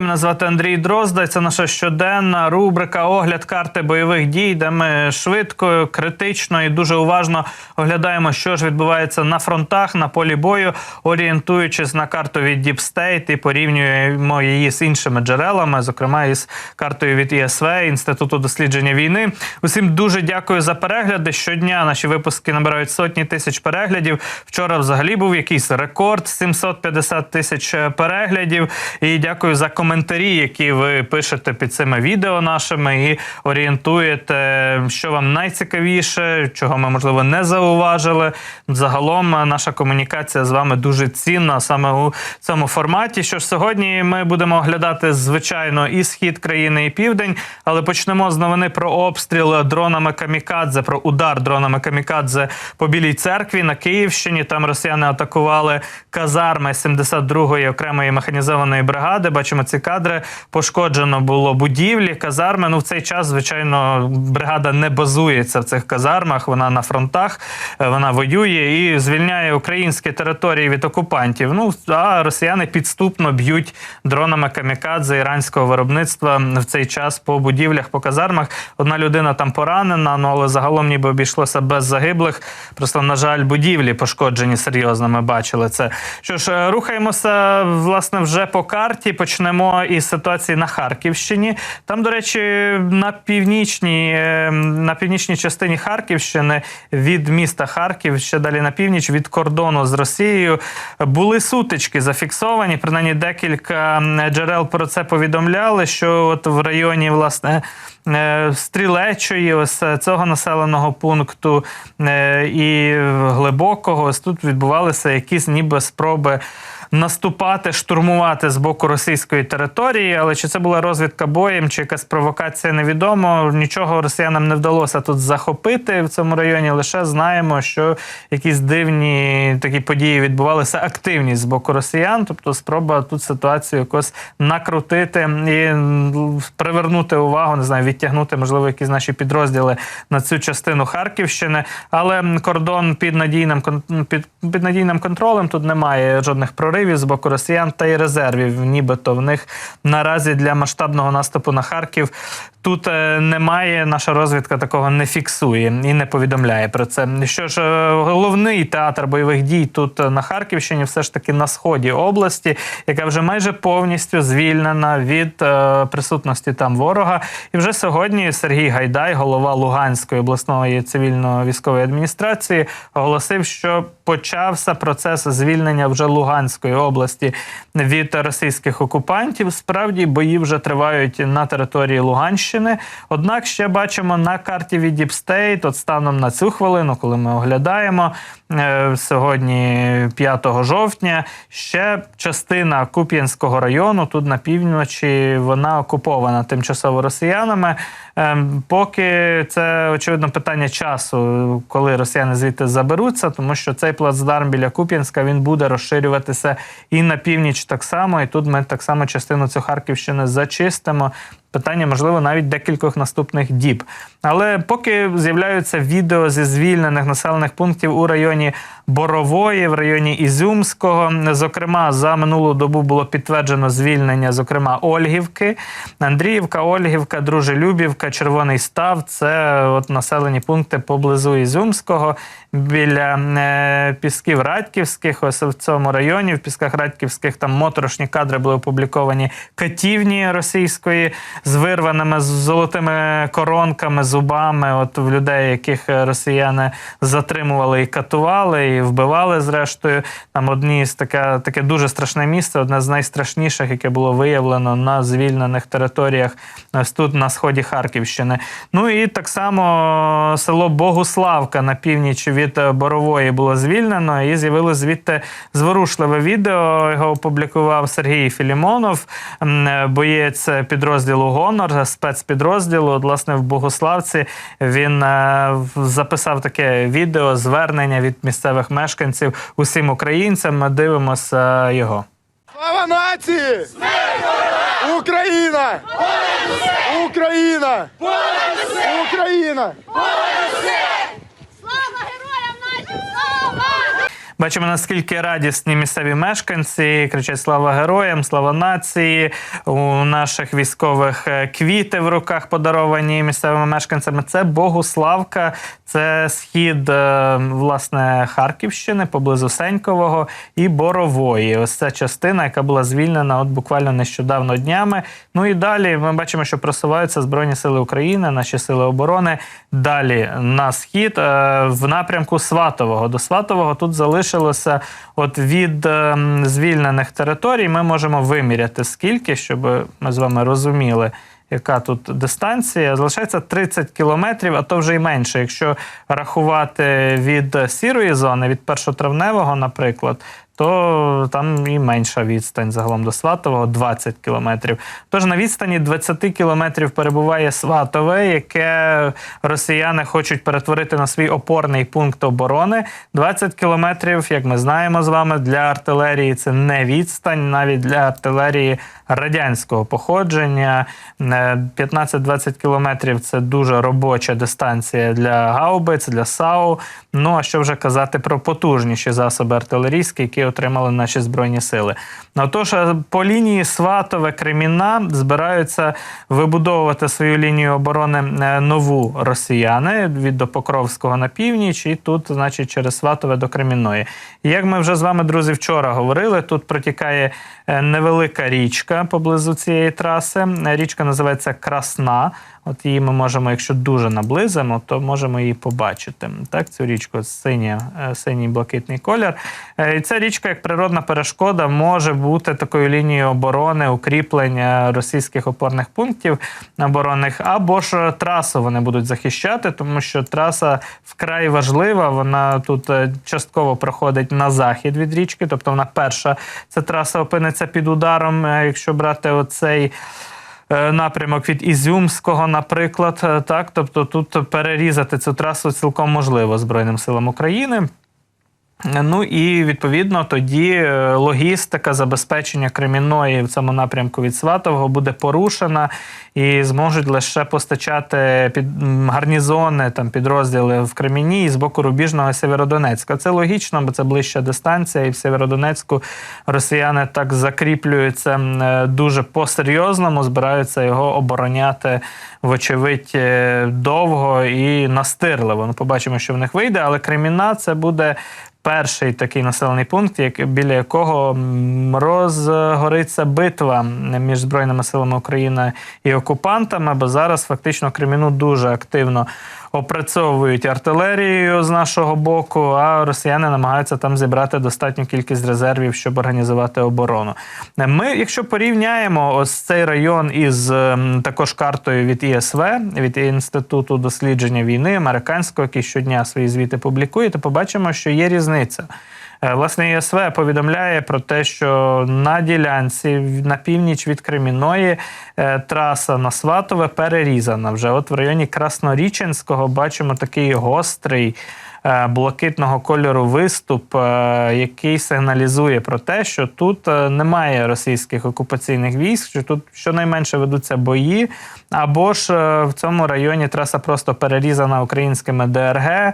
Мене звати Андрій Дрозда. Це наша щоденна рубрика Огляд карти бойових дій, де ми швидко, критично і дуже уважно оглядаємо, що ж відбувається на фронтах, на полі бою, орієнтуючись на карту від Deep State і порівнюємо її з іншими джерелами, зокрема із картою від ІСВ Інституту дослідження війни. Усім дуже дякую за перегляди. Щодня наші випуски набирають сотні тисяч переглядів. Вчора взагалі був якийсь рекорд 750 тисяч переглядів. І дякую за коментарі, які ви пишете під цими відео нашими, і орієнтуєте, що вам найцікавіше, чого ми можливо не зауважили. Загалом е, наша комунікація з вами дуже цінна саме у цьому форматі. Що ж сьогодні ми будемо оглядати звичайно і схід країни, і південь, але почнемо з новини про обстріл дронами камікадзе, про удар дронами камікадзе по білій церкві на Київщині. Там росіяни атакували казарми 72-ї окремої механізованої бригади. Бачимо ці кадри. Пошкоджено було будівлі, казарми. Ну в цей час, звичайно, бригада не базується в цих казармах. Вона на фронтах, е, вона воює і звільняє українські території від окупантів. Ну а росіяни підступно б'ють дронами камікадзе іранського виробництва в цей час по будівлях, по казармах. Одна людина там поранена, ну але загалом ніби обійшлося без загиблих. Просто на жаль, будівлі пошкоджені серйозно. Ми бачили це. Що ж, е, рухаємося власне вже по карті. Почнемо із ситуації на Харківщині. Там, до речі, на північній е, на північній частині Харківщини від міста Харків, ще далі на північ, від кордону з Росією, були сутички зафіксовані. Принаймні декілька джерел про це повідомляли, що от в районі власне. е, Стрілечої, ось е, цього населеного пункту і глибокого, ось тут відбувалися якісь ніби спроби наступати, штурмувати з боку російської території. Але чи це була розвідка боєм, чи якась провокація, невідомо. Нічого росіянам не вдалося тут захопити в цьому районі. Лише знаємо, що якісь дивні такі події відбувалися активність з боку росіян, тобто спроба тут ситуацію якось накрутити і привернути увагу, не знаю, відтягнути, можливо, якісь наші підрозділи на цю частину Харківщини. Але кордон під надійним під, під надійним контролем тут немає жодних проривів з боку росіян та й резервів, нібито в них наразі для масштабного наступу на Харків. Тут е, немає, наша розвідка такого не фіксує і не повідомляє про це. Що ж, е, головний театр бойових дій тут на Харківщині, все ж таки на сході області, яка вже майже повністю звільнена від е, присутності там ворога. І вже сьогодні Сергій Гайдай, голова Луганської обласної цивільно-військової адміністрації, оголосив, що почався процес звільнення вже Луганської області від російських окупантів. Справді бої вже тривають на території Луганщини. Однак ще бачимо на карті від State, от станом на цю хвилину, коли ми оглядаємо е, сьогодні, 5 жовтня, ще частина Куп'янського району, тут на півночі, вона окупована тимчасово росіянами. Ем, Поки це очевидно питання часу, коли росіяни звідти заберуться, тому що цей плацдарм біля Куп'янська він буде розширюватися і на північ так само. І тут ми так само частину цю Харківщини зачистимо. Питання, можливо, навіть декількох наступних діб. Але поки з'являються відео зі звільнених населених пунктів у районі Борової, в районі Ізюмського. Зокрема, за минулу добу було підтверджено звільнення, зокрема, Ольгівки, Андріївка, Ольгівка, Дружелюбівка, Червоний Став. Це от населені пункти поблизу Ізюмського, біля е, Пісків Радьківських. Ось в цьому районі, в Пісках Радьківських, там моторошні кадри були опубліковані катівні російської з вирваними з золотими коронками, зубами. От в людей, яких е, росіяни затримували і катували, і вбивали зрештою. Там одні з таке, таке дуже страшне місце, одне з найстрашніших, яке було виявлено на звільнених територіях тут на сході Харківщини. Ну і так само село Богуславка на північ від е, Борової було звільнено, і з'явилось звідти зворушливе відео. Його опублікував Сергій Філімонов, е, боєць підрозділу Гонор, спецпідрозділу. От, власне, в Богославці він е, записав таке відео, звернення від місцевих мешканців усім українцям. Ми дивимося його. Слава нації! Україна! Україна! Україна! Слава героям нашим! Слава! Бачимо, наскільки радісні місцеві мешканці кричать слава героям, слава нації. У наших військових е, квіти в руках подаровані місцевими мешканцями. Це Богуславка, це схід е, власне Харківщини, поблизу Сенькового і Борової. Ось ця частина, яка була звільнена от буквально нещодавно днями. Ну і далі ми бачимо, що просуваються Збройні Сили України, наші сили оборони. Далі на схід е, в напрямку Сватового. До Сватового тут залишилося от від е, звільнених територій. Ми можемо виміряти скільки, щоб ми з вами розуміли. Яка тут дистанція? Залишається 30 кілометрів, а то вже й менше. Якщо рахувати від сірої зони, від першотравневого, наприклад, то там і менша відстань загалом до Сватового 20 кілометрів. Тож на відстані 20 кілометрів перебуває Сватове, яке росіяни хочуть перетворити на свій опорний пункт оборони. 20 кілометрів, як ми знаємо з вами, для артилерії це не відстань, навіть для артилерії радянського походження. Е, 15-20 кілометрів це дуже робоча дистанція для гаубиць, для САУ. Ну а що вже казати про потужніші засоби артилерійські, які отримали наші збройні сили. Отож, по лінії Сватове Креміна збираються вибудовувати свою лінію оборони е, нову росіяни від до Покровського на північ, і тут, значить, через Сватове до Кремінної. Як ми вже з вами, друзі, вчора говорили, тут протікає е, невелика річка поблизу цієї траси. Річка називається Красна. От її ми можемо, якщо дуже наблизимо, то можемо її побачити. Так, цю річку синя, е, синій блакитний колір. Е, І ця річка, як природна перешкода, може бути такою лінією оборони, укріплення російських опорних пунктів оборонних, або ж трасу вони будуть захищати, тому що траса вкрай важлива. Вона тут е, частково проходить на захід від річки, тобто вона перша ця траса опиниться під ударом, якщо брати оцей. Е, Напрямок від Ізюмського, наприклад, е, так, тобто тут перерізати цю трасу цілком можливо Збройним силам України. Ну і відповідно тоді е, логістика забезпечення Кремінної в цьому напрямку від Сватового буде порушена і зможуть лише постачати під гарнізони там підрозділи в Креміні і з боку Рубіжного Сєвєродонецька. Це логічно, бо це ближча дистанція, і в Сєвєродонецьку росіяни так закріплюються е, дуже по-серйозному, збираються його обороняти, вочевидь, е, довго і настирливо. Ну, побачимо, що в них вийде, але Креміна це буде перший такий населений пункт, як, біля якого розгориться битва між Збройними силами України і окупантами, бо зараз фактично Креміну дуже активно опрацьовують артилерією з нашого боку, а росіяни намагаються там зібрати достатню кількість резервів, щоб організувати оборону. Ми, якщо порівняємо ось цей район із ем, також картою від ІСВ, від Інституту дослідження війни американського, який щодня свої звіти публікує, то побачимо, що є різниця. Е, Власне, ЄСВ повідомляє про те, що на ділянці на північ від Креміної е, траса на Сватове перерізана. Вже от в районі Красноріченського бачимо такий гострий е, блакитного кольору виступ, який сигналізує про те, що тут немає російських окупаційних військ, що тут щонайменше ведуться бої, або ж в цьому районі траса просто перерізана українськими ДРГ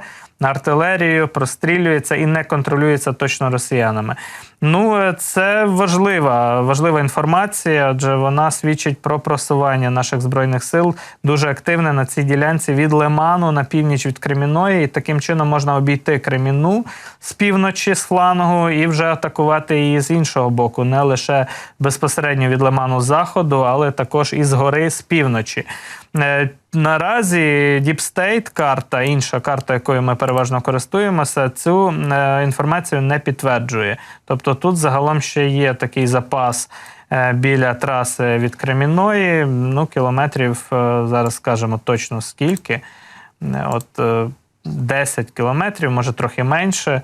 артилерією, прострілюється і не контролюється точно росіянами. Ну, е, це важлива, важлива інформація, адже вона свідчить про просування наших збройних сил дуже активне на цій ділянці від Лиману на північ від Креміної. І таким чином можна обійти Креміну з півночі, з флангу, і вже атакувати її з іншого боку, не лише безпосередньо від Лиману з заходу, але також і згори з півночі. Е, Наразі Deep State карта, інша карта, якою ми переважно користуємося, цю е, інформацію не підтверджує. Тобто тут загалом ще є такий запас е, біля траси від Кремінної. Ну, кілометрів е, зараз скажемо точно скільки. Е, От е, 10 кілометрів, може трохи менше,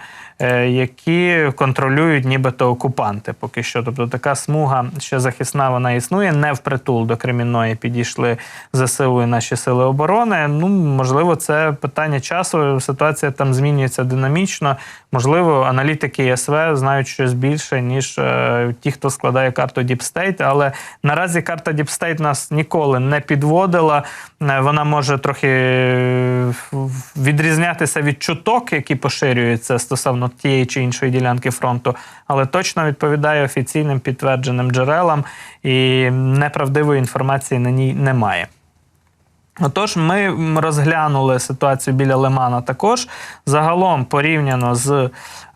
які контролюють нібито окупанти поки що. Тобто така смуга ще захисна вона існує. Не впритул до Кремінної підійшли ЗСУ і наші сили оборони. Ну, можливо, це питання часу. Ситуація там змінюється динамічно. Можливо, аналітики ЄСВ знають щось більше, ніж е, ті, хто складає карту State, але наразі карта State нас ніколи не підводила. Е, Вона може трохи е, відрізнятися від чуток, які поширюються стосовно тієї чи іншої ділянки фронту, але точно відповідає офіційним підтвердженим джерелам і неправдивої інформації на ній немає. Отож, ми розглянули ситуацію біля Лимана також. Загалом, порівняно з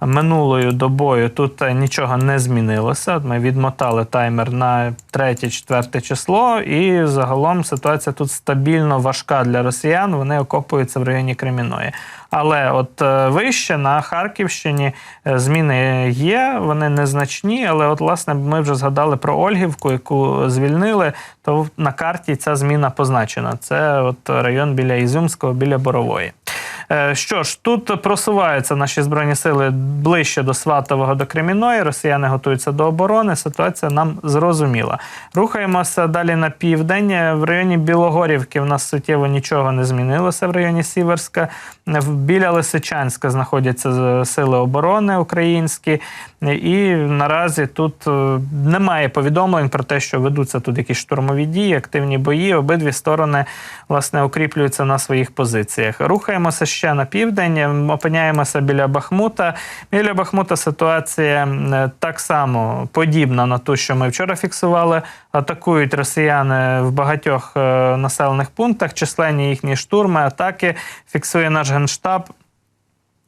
минулою добою, тут е, нічого не змінилося. Ми відмотали таймер на 3-4 число, і загалом ситуація тут стабільно важка для росіян. Вони окопуються в районі Креміної. Але от е, вище на Харківщині е, зміни є, вони незначні. Але, от, власне, ми вже згадали про Ольгівку, яку звільнили, то на карті ця зміна позначена. Це от район біля Ізюмського, біля Борової. Е, Що ж, тут просуваються наші збройні сили ближче до Сватового, до Креміної. Росіяни готуються до оборони. Ситуація нам зрозуміла. Рухаємося далі на південь. В районі Білогорівки в нас суттєво нічого не змінилося. В районі Сіверська. Біля Лисичанська знаходяться сили оборони українські. І наразі тут е, немає повідомлень про те, що ведуться тут якісь штурмові дії, активні бої. Обидві сторони власне укріплюються на своїх позиціях. Рухаємося ще на південь, опиняємося біля Бахмута. Біля Бахмута ситуація так само подібна на ту, що ми вчора фіксували. Атакують росіяни в багатьох е, населених пунктах, численні їхні штурми, атаки. Фіксує наш генштаб.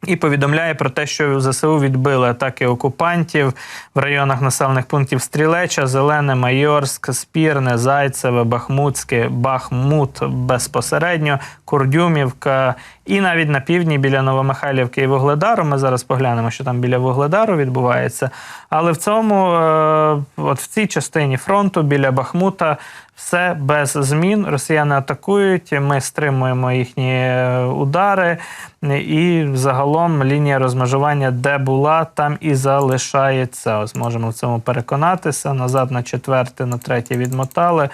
І повідомляє про те, що ЗСУ відбили атаки окупантів в районах населених пунктів Стрілеча, Зелене, Майорськ, Спірне, Зайцеве, Бахмутське, Бахмут безпосередньо, Курдюмівка і навіть на півдні біля Новомихайлівки і Вугледару. Ми зараз поглянемо, що там біля Вугледару відбувається. Але в цьому, е, от в цій частині фронту біля Бахмута. Все без змін. Росіяни атакують. Ми стримуємо їхні е, удари, і загалом лінія розмежування, де була, там і залишається. Ось можемо в цьому переконатися. Назад на четверте, на третє відмотали.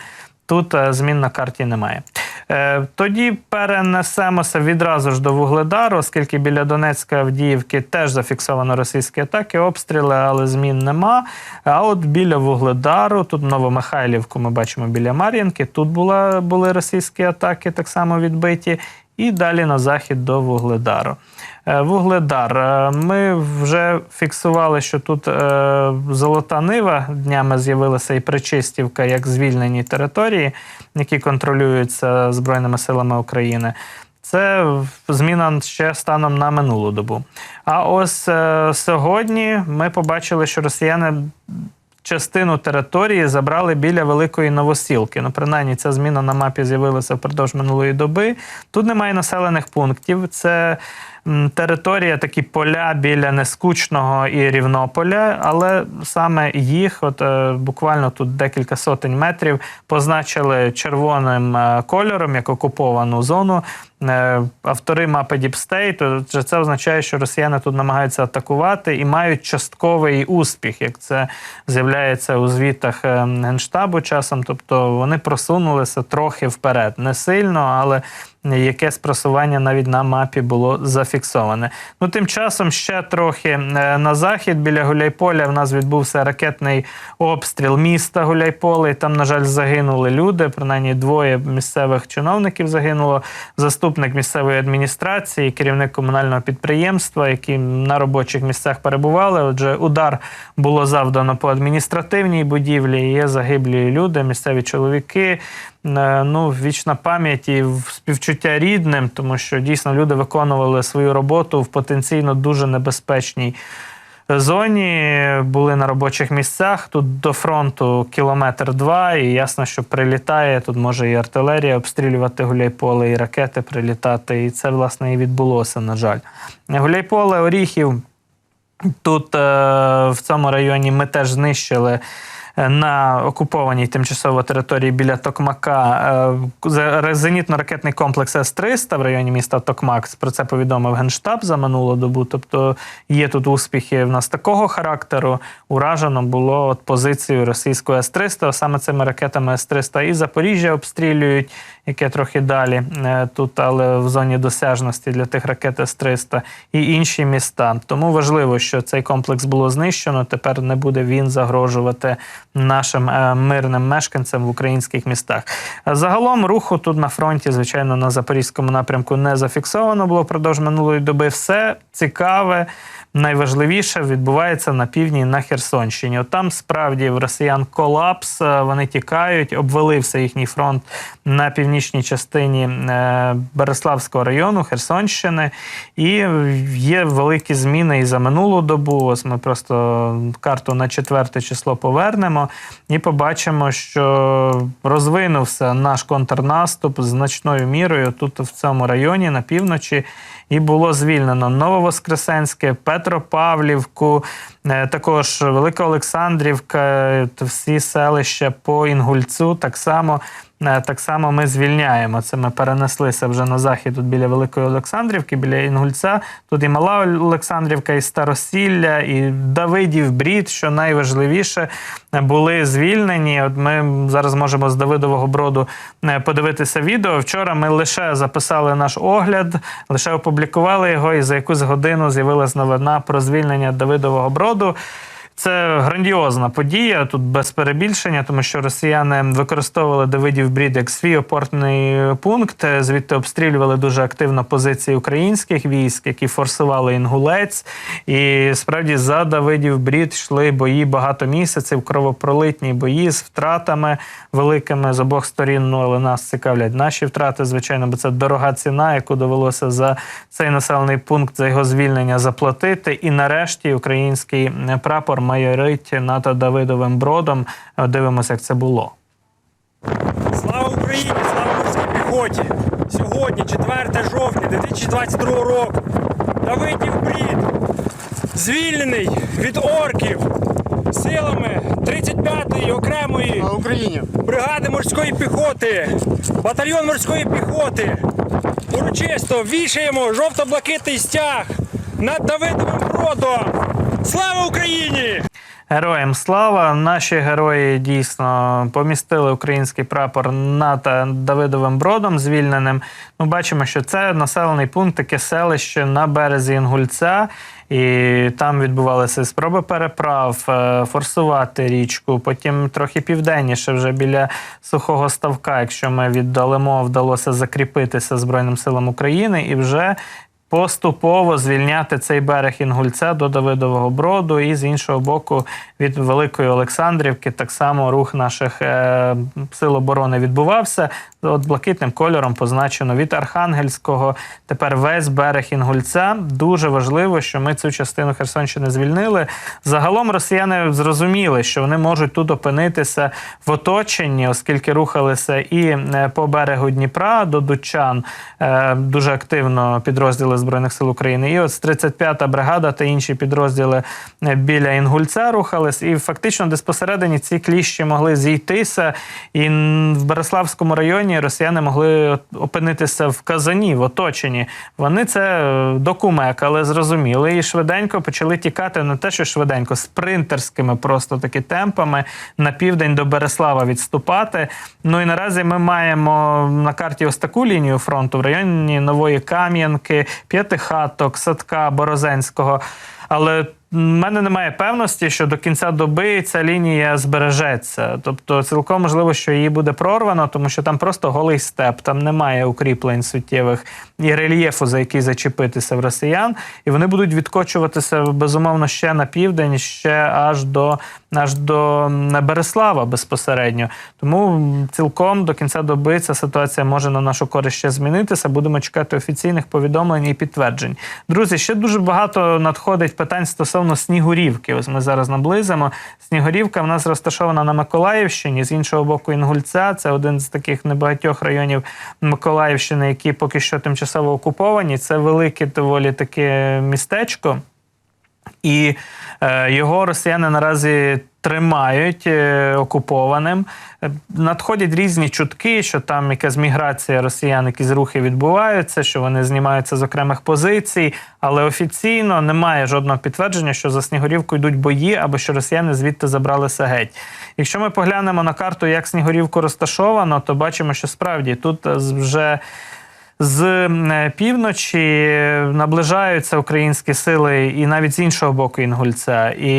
Тут е, змін на карті немає. Е, Тоді перенесемося відразу ж до Вугледару, оскільки біля Донецька Авдіївки теж зафіксовано російські атаки, обстріли, але змін нема. А от біля Вугледару, тут Новомихайлівку ми бачимо біля Мар'їнки, тут була, були російські атаки, так само відбиті. І далі на захід до Вугледару. Е, Вугледар. Е, Ми вже фіксували, що тут е, Золота Нива днями з'явилася і Причистівка як звільнені території, які контролюються Збройними силами України. Це зміна ще станом на минулу добу. А ось сьогодні ми побачили, що росіяни частину території забрали біля Великої Новосілки. Ну, принаймні, ця зміна на мапі з'явилася впродовж минулої доби. Тут немає населених пунктів. Це територія, такі поля біля Нескучного і Рівнополя, але саме їх, от е, буквально тут декілька сотень метрів, позначили червоним е, кольором як окуповану зону. Е, Автори мапи Deep State, це означає, що росіяни тут намагаються атакувати і мають частковий успіх, як це з'являється у звітах Генштабу часом. Тобто вони просунулися трохи вперед. Не сильно, але якесь просування навіть на мапі було зафіксоване. Ну, тим часом ще трохи е, на захід біля Гуляйполя в нас відбувся ракетний обстріл міста Гуляйполе. Там, на жаль, загинули люди. Принаймні двоє місцевих чиновників загинуло. Заступник місцевої адміністрації, керівник комунального підприємства, які на робочих місцях перебували. Отже, удар було завдано по адміністративній будівлі. Є загиблі люди, місцеві чоловіки. Е, Ну, вічна пам'ять і співчуття рідним, тому що дійсно люди виконували свою роботу в потенційно дуже небезпечній зоні, були на робочих місцях. Тут до фронту кілометр два, і ясно, що прилітає. Тут може і артилерія обстрілювати Гуляйполе, і ракети прилітати. І це, власне, і відбулося, на жаль. Гуляйполе, Оріхів. Тут е, в цьому районі ми теж знищили на окупованій тимчасово території біля Токмака е, зенітно-ракетний комплекс С-300 в районі міста Токмак. Про це повідомив Генштаб за минулу добу. Тобто є тут успіхи в нас такого характеру. Уражено було от позицію російського С-300, саме цими ракетами С-300 і Запоріжжя обстрілюють, яке трохи далі е, тут, але в зоні досяжності для тих ракет С-300 і інші міста. Тому важливо, що цей комплекс було знищено. Тепер не буде він загрожувати нашим е, мирним мешканцям в українських містах. Загалом руху тут на фронті, звичайно, на запорізькому напрямку не зафіксовано було впродовж минулої доби. Все цікаве. Найважливіше відбувається на півдні на Херсонщині. От там справді в росіян колапс. е, Вони тікають, обвалився їхній фронт на північній частині е, Береславського району Херсонщини. І є великі зміни і за минулу добу. Ось ми просто карту на четверте число повернемо і побачимо, що розвинувся наш контрнаступ значною мірою тут в цьому районі на півночі. І було звільнено Нововоскресенське, Петропавлівку, е, також Велика Олександрівка, е, всі селища по Інгульцю. Так само, так само ми звільняємо. Це ми перенеслися вже на захід тут біля Великої Олександрівки, біля Інгульця. Тут і Мала Олександрівка, і Старосілля, і Давидів Брід, що найважливіше, е, були звільнені. От ми зараз можемо з Давидового броду е, подивитися відео. Вчора ми лише записали наш огляд, лише опублікували його, і за якусь годину з'явилась новина про звільнення Давидового броду. Це грандіозна подія, тут без перебільшення, тому що росіяни використовували Давидів Брід як свій опорний пункт. Звідти обстрілювали дуже активно позиції українських військ, які форсували інгулець. І справді за Давидів Брід йшли бої багато місяців, кровопролитні бої з втратами великими з обох сторін. Ну але нас цікавлять наші втрати, звичайно, бо це дорога ціна, яку довелося за цей населений пункт за його звільнення заплатити. І нарешті український прапор майорить над Давидовим бродом. Дивимося, як це було. Слава Україні! Слава морській піхоті! Сьогодні, 4 жовтня 2022 року, Давидів Брід звільнений від орків силами 35-ї окремої Україні! бригади морської піхоти, батальйон морської піхоти. Урочисто вішаємо жовто-блакитний стяг над Давидовим бродом. Слава Україні! Героям слава! Наші герої дійсно помістили український прапор над е, Давидовим бродом звільненим. Ми бачимо, що це населений пункт, таке селище на березі Інгульця. І там відбувалися спроби переправ, е, форсувати річку. Потім трохи південніше, вже біля сухого ставка, якщо ми віддалимо, вдалося закріпитися Збройним силам України і вже поступово звільняти цей берег Інгульця до Давидового Броду, і з іншого боку, від Великої Олександрівки так само рух наших е, сил оборони відбувався. От блакитним кольором позначено від Архангельського. Тепер весь берег Інгульця. Дуже важливо, що ми цю частину Херсонщини звільнили. Загалом росіяни зрозуміли, що вони можуть тут опинитися в оточенні, оскільки рухалися і е, по берегу Дніпра до Дучан е, дуже активно підрозділи Збройних сил України. І з 35-та бригада та інші підрозділи е, біля Інгульця рухались. І фактично десь посередині ці кліщі могли зійтися. І в Береславському районі росіяни могли опинитися в Казані, в оточенні. Вони це е, докумекали, зрозуміли і швиденько почали тікати не те, що швиденько, спринтерськими просто таки темпами на південь до Береслава відступати. Ну і наразі ми маємо на карті ось таку лінію фронту в районі Нової Кам'янки, П'ятихаток, Садка, Борозенського. Але в мене немає певності, що до кінця доби ця лінія збережеться. Тобто, цілком можливо, що її буде прорвано, тому що там просто голий степ, там немає укріплень суттєвих і рельєфу, за який зачепитися в росіян, і вони будуть відкочуватися безумовно ще на південь, ще аж до аж до Береслава безпосередньо. Тому цілком до кінця доби ця ситуація може на нашу користь ще змінитися. Будемо чекати офіційних повідомлень і підтверджень. Друзі, ще дуже багато надходить питань стосовно Снігурівки. Ось ми зараз наблизимо. Снігурівка в нас розташована на Миколаївщині, з іншого боку, Інгульця. Це один з таких небагатьох районів Миколаївщини, які поки що тимчасово окуповані. Це велике доволі таке містечко. І е, його росіяни наразі тримають е, окупованим. Е, Надходять різні чутки, що там якась міграція росіян, якісь рухи відбуваються, що вони знімаються з окремих позицій, але офіційно немає жодного підтвердження, що за Снігурівку йдуть бої або що росіяни звідти забралися геть. Якщо ми поглянемо на карту, як Снігурівку розташовано, то бачимо, що справді тут е, вже з е, півночі наближаються українські сили і навіть з іншого боку Інгульця. І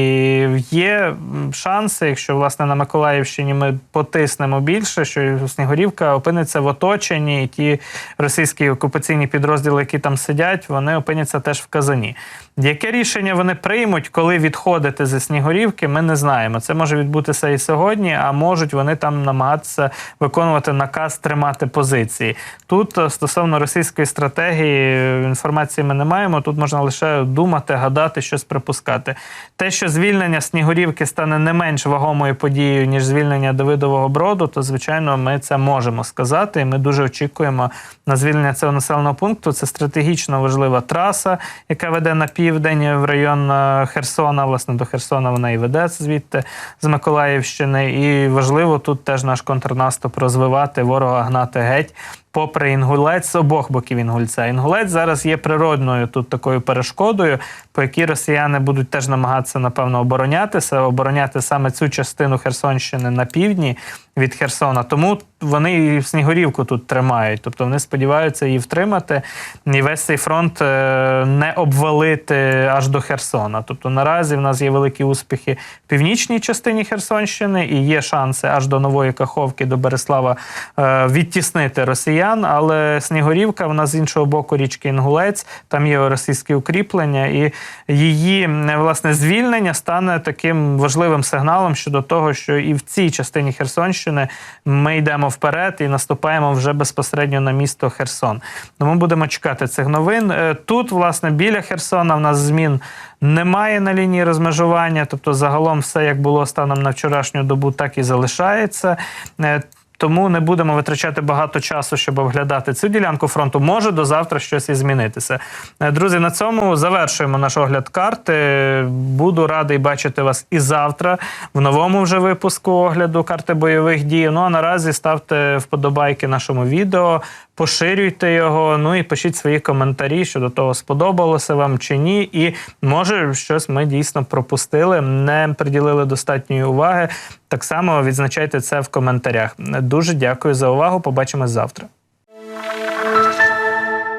є шанси, якщо власне на Миколаївщині ми потиснемо більше, що Снігурівка опиниться в оточенні, і ті російські окупаційні підрозділи, які там сидять, вони опиняться теж в Казані. Яке рішення вони приймуть, коли відходити зі Снігурівки, ми не знаємо. Це може відбутися і сьогодні, а можуть вони там намагатися виконувати наказ тримати позиції. Тут е, стосовно російської стратегії е, інформації ми не маємо. Тут можна лише думати, гадати, щось припускати. Те, що звільнення Снігурівки стане не менш вагомою подією, ніж звільнення Давидового броду, то звичайно ми це можемо сказати. І ми дуже очікуємо на звільнення цього населеного пункту. Це стратегічно важлива траса, яка веде на південь в район е, Херсона. Власне, до Херсона вона і веде звідти з Миколаївщини. І важливо тут теж наш контрнаступ розвивати, ворога гнати геть. Попри інгулець з обох боків інгульця. Інгулець зараз є природною тут такою перешкодою, по якій росіяни будуть теж намагатися, напевно, оборонятися, обороняти саме цю частину Херсонщини на півдні від Херсона. Тому вони і Снігурівку тут тримають. Тобто вони сподіваються її втримати і весь цей фронт е, не обвалити аж до Херсона. Тобто наразі в нас є великі успіхи в північній частині Херсонщини і є шанси аж до Нової Каховки, до Береслава е, відтіснити росіян. Але Снігурівка, вона з іншого боку річки Інгулець, там є російські укріплення, і її е, власне звільнення стане таким важливим сигналом щодо того, що і в цій частині Херсонщини ми йдемо вперед і наступаємо вже безпосередньо на місто Херсон. Тому будемо чекати цих новин. Е, Тут, власне, біля Херсона в нас змін немає на лінії розмежування. Тобто, загалом все як було станом на вчорашню добу, так і залишається. Е, Тому не будемо витрачати багато часу, щоб оглядати цю ділянку фронту. Може до завтра щось і змінитися. Е, Друзі, на цьому завершуємо наш огляд карти. Буду радий бачити вас і завтра в новому вже випуску огляду карти бойових дій. Ну а наразі ставте вподобайки нашому відео, поширюйте його. Ну і пишіть свої коментарі щодо того, сподобалося вам чи ні. І може щось ми дійсно пропустили, не приділили достатньої уваги. Так само відзначайте це в коментарях. Дуже дякую за увагу. Побачимось завтра.